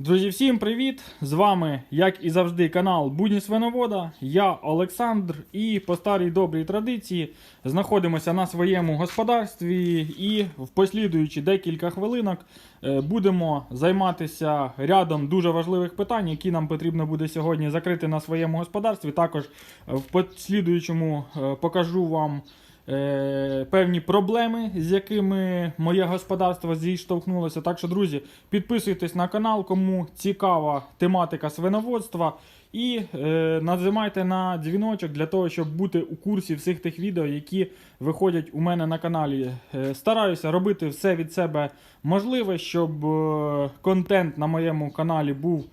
Друзі, всім привіт! З вами, як і завжди, канал Будні Свиновода. Я Олександр, і по старій добрій традиції знаходимося на своєму господарстві. І в послідуючі декілька хвилинок е, будемо займатися рядом дуже важливих питань, які нам потрібно буде сьогодні закрити на своєму господарстві. Також в послідуючому е, покажу вам е, певні проблеми, з якими моє господарство зіштовхнулося. Так що, друзі, підписуйтесь на канал, кому цікава тематика свиноводства. І е, нажимайте на дзвіночок для того, щоб бути у курсі всіх тих відео, які виходять у мене на каналі. Е, стараюся робити все від себе можливе, щоб е, контент на моєму каналі був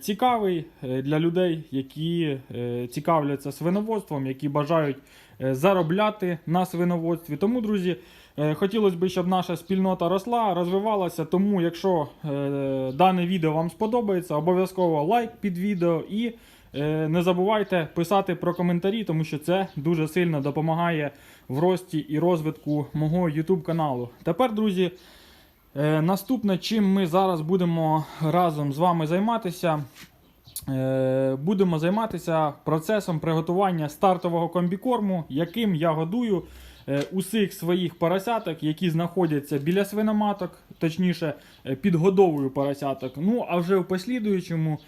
цікавий е, для людей, які е, цікавляться свиноводством, які бажають е, заробляти на свиноводстві. Тому, друзі, е, хотілося б, щоб наша спільнота росла, розвивалася. Тому, якщо е, дане відео вам сподобається, обов'язково лайк під відео і е, не забувайте писати про коментарі, тому що це дуже сильно допомагає в рості і розвитку мого YouTube каналу. Тепер, друзі. Е, Наступне, чим ми зараз будемо разом з вами займатися, е, будемо займатися процесом приготування стартового комбікорму, яким я годую е, усіх своїх поросяток, які знаходяться біля свиноматок, точніше, підгодовую поросяток. Ну а вже в послідуючому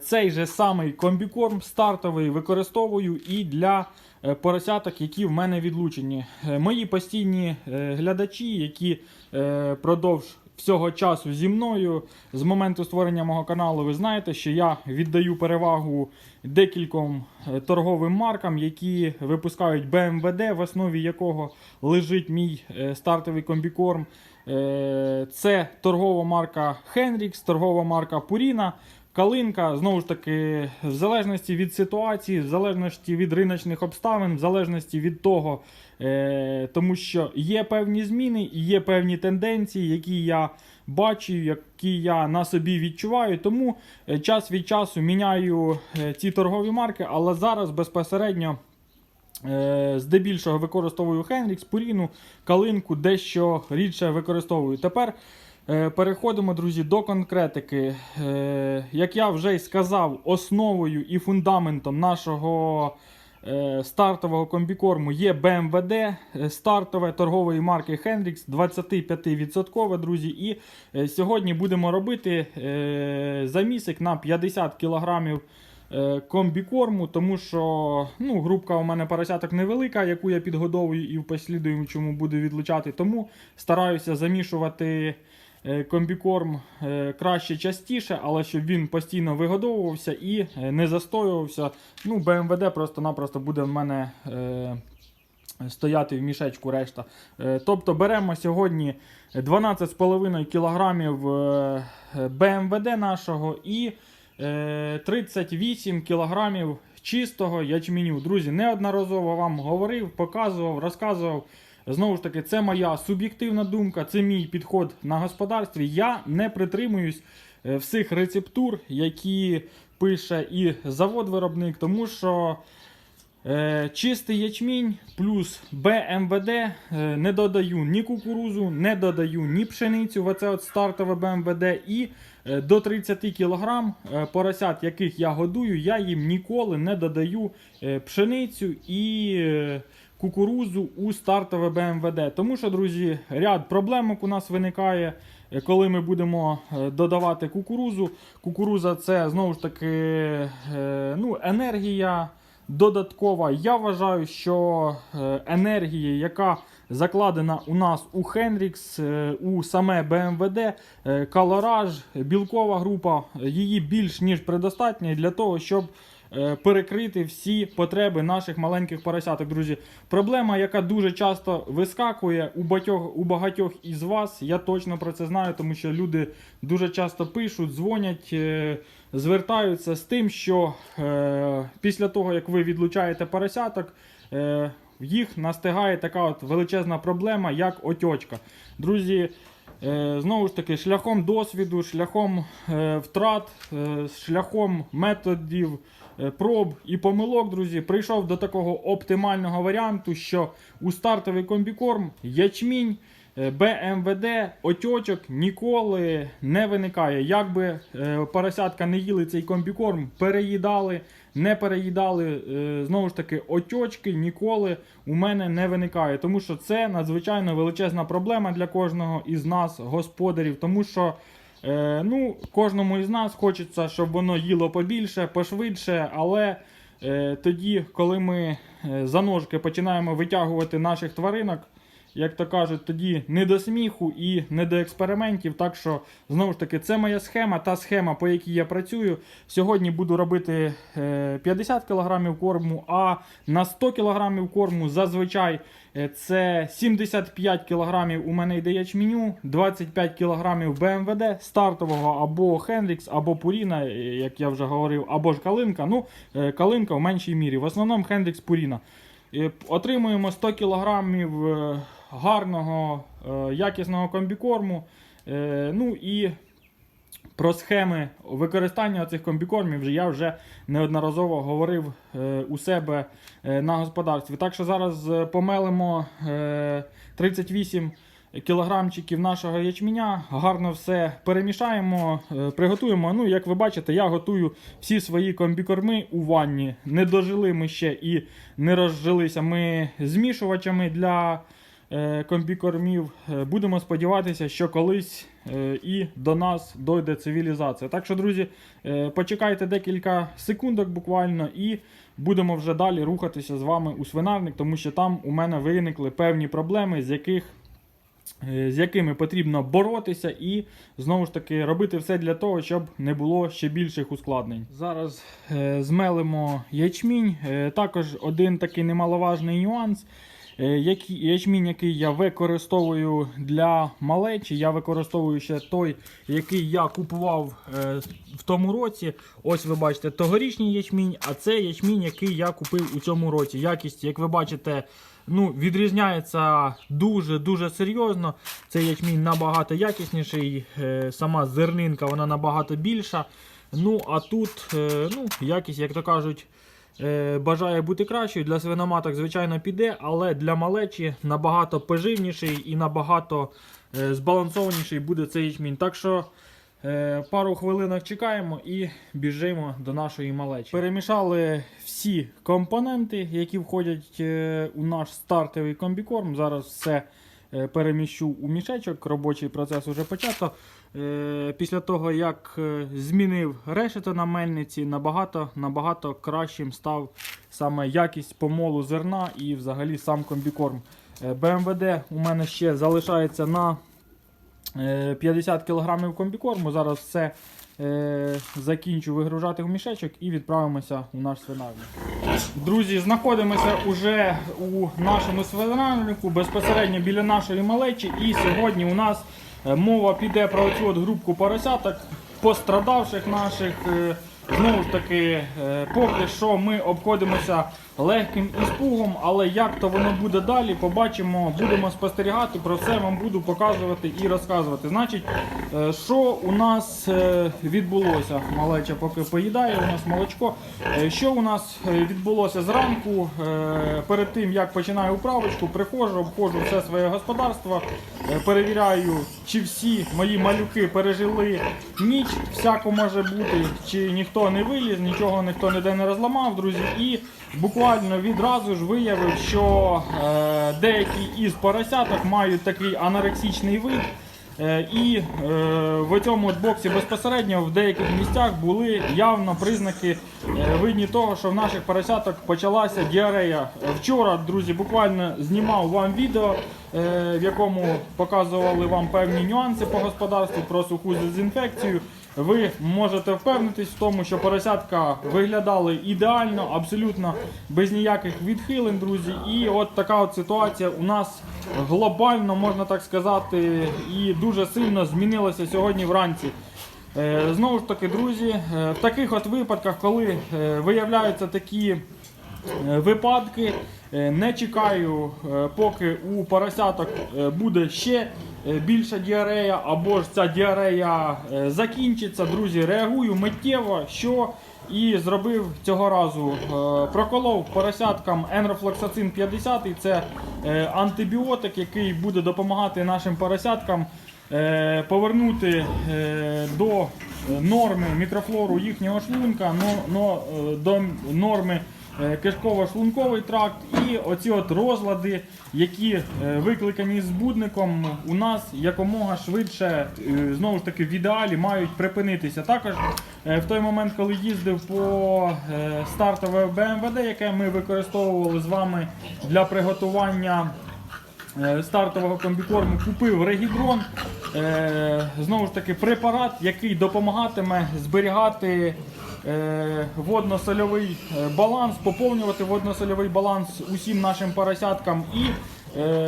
цей же самий комбікорм стартовий використовую і для е, поросяток, які в мене відлучені. Е, Мої постійні е, глядачі, які е, продовж всього часу зі мною з моменту створення мого каналу, ви знаєте, що я віддаю перевагу декільком е, торговим маркам, які випускають BMWD, в основі якого лежить мій е, стартовий комбікорм. Е, Це торгова марка Henrix, торгова марка Purina. Калинка, знову ж таки, в залежності від ситуації, в залежності від риночних обставин, в залежності від того, е, тому що є певні зміни є певні тенденції, які я бачу, які я на собі відчуваю. Тому е, час від часу міняю е, ці торгові марки, але зараз безпосередньо. Е, Здебільшого використовую Хенрікс, Пуріну, калинку, дещо рідше використовую. Тепер переходимо, друзі, до конкретики. Е, Як я вже й сказав, основою і фундаментом нашого е, стартового комбікорму є е, стартове торгової марки Hendrix 25%, друзі. І е, сьогодні будемо робити е, замісик на 50 кілограмів е, комбікорму, тому що ну, групка у мене поросяток невелика, яку я підгодовую і в послідуючому буду відлучати. Тому стараюся замішувати е, комбікорм е, краще частіше, але щоб він постійно вигодовувався і е, не застоювався. Ну, БМВД просто-напросто буде в мене. Е, Стояти в мішечку решта. Е, Тобто беремо сьогодні 12,5 кг БМВД нашого і е, 38 кг чистого ячменю. Друзі, неодноразово вам говорив, показував, розказував. Знову ж таки, це моя суб'єктивна думка, це мій підход на господарстві. Я не притримуюсь е, всіх рецептур, які пише і завод-виробник, тому що. Е, чистий ячмінь плюс БМВД е, не додаю ні кукурузу, не додаю ні пшеницю. Оце от стартове БМВД. І до 30 кг поросят, яких я годую, я їм ніколи не додаю пшеницю і кукурузу у стартове БМВД. Тому що, друзі, ряд проблемок у нас виникає. е, Коли ми будемо е, додавати кукурузу, кукуруза це знову ж таки е, ну, енергія додаткова. Я вважаю, що енергія, яка закладена у нас у Хенрікс, у саме БМВД, Калораж, білкова група, її більш ніж предостатньо для того, щоб перекрити всі потреби наших маленьких поросяток. Друзі, проблема, яка дуже часто вискакує у багатьох, у багатьох із вас, я точно про це знаю, тому що люди дуже часто пишуть, дзвонять. е, звертаються з тим, що е, після того, як ви відлучаєте поросяток, е, їх настигає така от величезна проблема, як отьочка. Друзі, е, знову ж таки, шляхом досвіду, шляхом е, втрат, е, шляхом методів. Е, Проб і помилок, друзі, прийшов до такого оптимального варіанту, що у стартовий комбікорм ячмінь е, БМВД отьочок ніколи не виникає. Якби е, поросятка не їли цей комбікорм, переїдали, не переїдали, знову ж таки, отьочки ніколи у мене не виникає. Тому що це надзвичайно величезна проблема для кожного із нас, господарів. Тому що е, ну, кожному із нас хочеться, щоб воно їло побільше, пошвидше, але. Е, тоді, коли ми е, за ножки починаємо витягувати наших тваринок, як то кажуть, тоді не до сміху і не до експериментів. Так що, знову ж таки, це моя схема, та схема, по якій я працюю. Сьогодні буду робити е, 50 кг корму, а на 100 кг корму зазвичай е, це 75 кг у мене йде ячменю, 25 кг БМВД стартового або Хендрікс, або Пуріна, е, як я вже говорив, або ж Калинка. Ну, е, Калинка в меншій мірі. В основному Хендрікс Пуріна. Е, Отримуємо 100 кг гарного, е, якісного комбікорму. Е, Ну і про схеми використання цих комбікормів я вже неодноразово говорив е, у себе на господарстві. Так що зараз помелимо е, 38 кілограмчиків нашого ячменя, гарно все перемішаємо, приготуємо. Ну, як ви бачите, я готую всі свої комбікорми у ванні. Не дожили ми ще і не розжилися ми змішувачами для комбікормів. Е, Будемо сподіватися, що колись е, і до нас дойде цивілізація. Так що, друзі, е, почекайте декілька секундок буквально і будемо вже далі рухатися з вами у свинарник, тому що там у мене виникли певні проблеми, з яких. е, З якими потрібно боротися і знову ж таки робити все для того, щоб не було ще більших ускладнень. Зараз е, змелимо ячмінь. Е, також один такий немаловажний нюанс. Е, ячмінь, який я використовую для малечі, я використовую ще той, який я купував е, в тому році. Ось ви бачите тогорічний ячмінь, а це ячмінь, який я купив у цьому році. Якість, як ви бачите, ну, відрізняється дуже-дуже серйозно. Цей ячмінь набагато якісніший, е, сама зернинка вона набагато більша. Ну, а тут ну, якість, як то кажуть, бажає бути кращою. Для свиноматок, звичайно, піде, але для малечі набагато поживніший і набагато е, збалансованіший буде цей ячмінь. Так що е, пару хвилинок чекаємо і біжимо до нашої малечі. Перемішали всі компоненти, які входять е, у наш стартовий комбікорм. Зараз все е, переміщу у мішечок. Робочий процес уже почато. Е, Після того, як е, змінив решето на мельниці, набагато, набагато кращим став саме якість помолу зерна і взагалі сам комбікорм. Е, БМВД у мене ще залишається на е, 50 кг комбікорму. Зараз все е, закінчу вигружати в мішечок і відправимося у наш свинарник. Друзі, знаходимося уже у нашому свинарнику безпосередньо біля нашої малечі. І сьогодні у нас е, мова піде про цю от групку поросяток, пострадавших наших. Знову ж таки, е, поки що ми обходимося легким іспугом, але як то воно буде далі, побачимо, будемо спостерігати, про все вам буду показувати і розказувати. Значить, е, що у нас е, відбулося? Малеча поки поїдає, у нас молочко. Що у нас відбулося зранку? Перед тим як починаю управочку, приходжу, обходжу все своє господарство, перевіряю, чи всі мої малюки пережили ніч, всяко може бути, чи ніхто не виліз, нічого ніхто ніде не розламав, друзі. І буквально відразу ж виявив, що е, деякі із поросяток мають такий анорексичний вид. Е, І е, в цьому боксі безпосередньо в деяких місцях були явно признаки е, видні того, що в наших поросяток почалася діарея. Вчора, друзі, буквально знімав вам відео, в якому показували вам певні нюанси по господарству про суху дезінфекцію. Ви можете впевнитись в тому, що поросятка виглядали ідеально, абсолютно без ніяких відхилень, друзі. І от така от ситуація у нас глобально, можна так сказати, і дуже сильно змінилася сьогодні вранці. Е, Знову ж таки, друзі, е, в таких от випадках, коли е, виявляються такі випадки, не чекаю, поки у поросяток буде ще більша діарея, або ж ця діарея е, закінчиться. Друзі, реагую миттєво, що і зробив цього разу. Е, Проколов поросяткам енрофлоксацин 50, це е, антибіотик, який буде допомагати нашим поросяткам е, повернути е, до норми мікрофлору їхнього шлунка, е, до норми е, кишково-шлунковий тракт і оці от розлади, які е, викликані збудником, у нас якомога швидше, е, знову ж таки, в ідеалі мають припинитися. Також е, в той момент, коли їздив по е, стартове БМВД, яке ми використовували з вами для приготування е, стартового комбікорму, купив регідрон. Е, Знову ж таки, препарат, який допомагатиме зберігати е, водно-сольовий е, баланс, поповнювати водно-сольовий баланс усім нашим поросяткам. І е,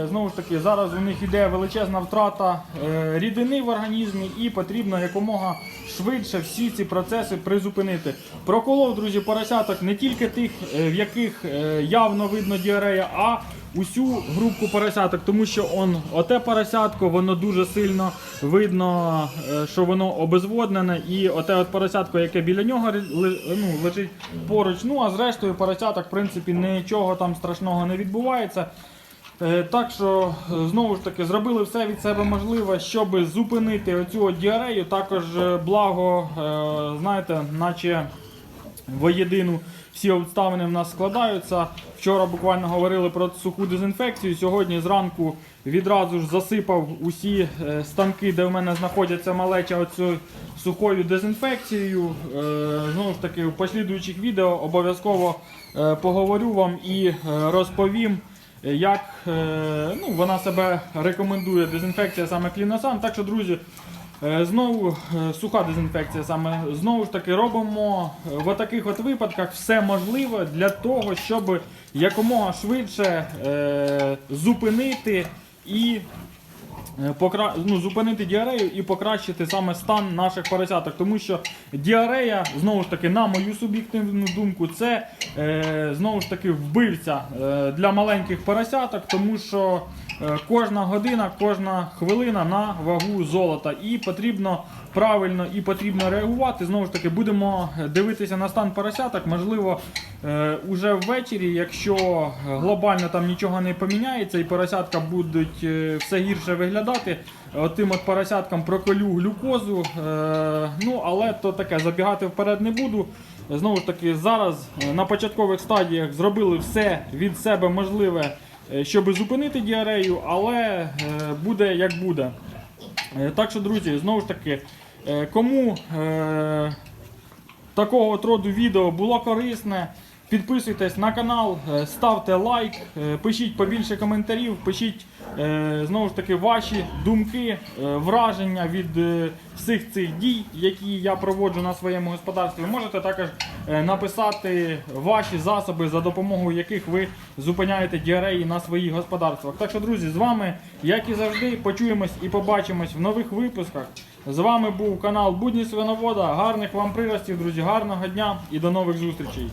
знову ж таки, зараз у них іде величезна втрата е, рідини в організмі, і потрібно якомога швидше всі ці процеси призупинити. Проколов, друзі, поросяток не тільки тих, е, в яких е, явно видно діарея, а усю групку поросяток, тому що он, оте поросятко, воно дуже сильно видно, е, що воно обезводнене, і оте от поросятко, яке біля нього ну, лежить поруч. Ну а зрештою поросяток, в принципі, нічого там страшного не відбувається. Е, Так що, е, знову ж таки, зробили все від себе можливе, щоб зупинити оцю діарею. Також е, благо, знаєте, наче воєдину всі обставини в нас складаються. Вчора буквально говорили про суху дезінфекцію. Сьогодні зранку відразу ж засипав усі станки, де в мене знаходяться малеча оцю сухою дезінфекцією. Знову ж таки, в послідуючих відео обов'язково поговорю вам і розповім. Як е, ну, вона себе рекомендує дезінфекція саме кліносан. Так що, друзі, Е, Знову е, суха дезінфекція саме знову ж таки робимо в таких от випадках все можливе для того, щоб якомога швидше зупинити і покра... ну, зупинити діарею і покращити саме стан наших поросяток. Тому що діарея, знову ж таки, на мою суб'єктивну думку, це е, знову ж таки вбивця е, для маленьких поросяток, тому що е, кожна година, кожна хвилина на вагу золота. І потрібно правильно і потрібно реагувати. Знову ж таки, будемо дивитися на стан поросяток. Можливо, е, уже ввечері, якщо глобально там нічого не поміняється і поросятка будуть е, все гірше виглядати, отим от поросяткам проколю глюкозу. Е, ну, але то таке, забігати вперед не буду. Знову ж таки, зараз е, на початкових стадіях зробили все від себе можливе, е, щоб зупинити діарею, але е, буде як буде. Е, Так що, друзі, знову ж таки, е, кому е, такого роду відео було корисне, підписуйтесь на канал, е, ставте лайк, е, пишіть побільше коментарів, пишіть е, знову ж таки ваші думки, враження від всіх цих дій, які я проводжу на своєму господарстві. Можете також написати ваші засоби, за допомогою яких ви зупиняєте діареї на своїх господарствах. Так що, друзі, з вами, як і завжди, почуємось і побачимось в нових випусках. З вами був канал Будні Свиновода. Гарних вам приростів, друзі, гарного дня і до нових зустрічей.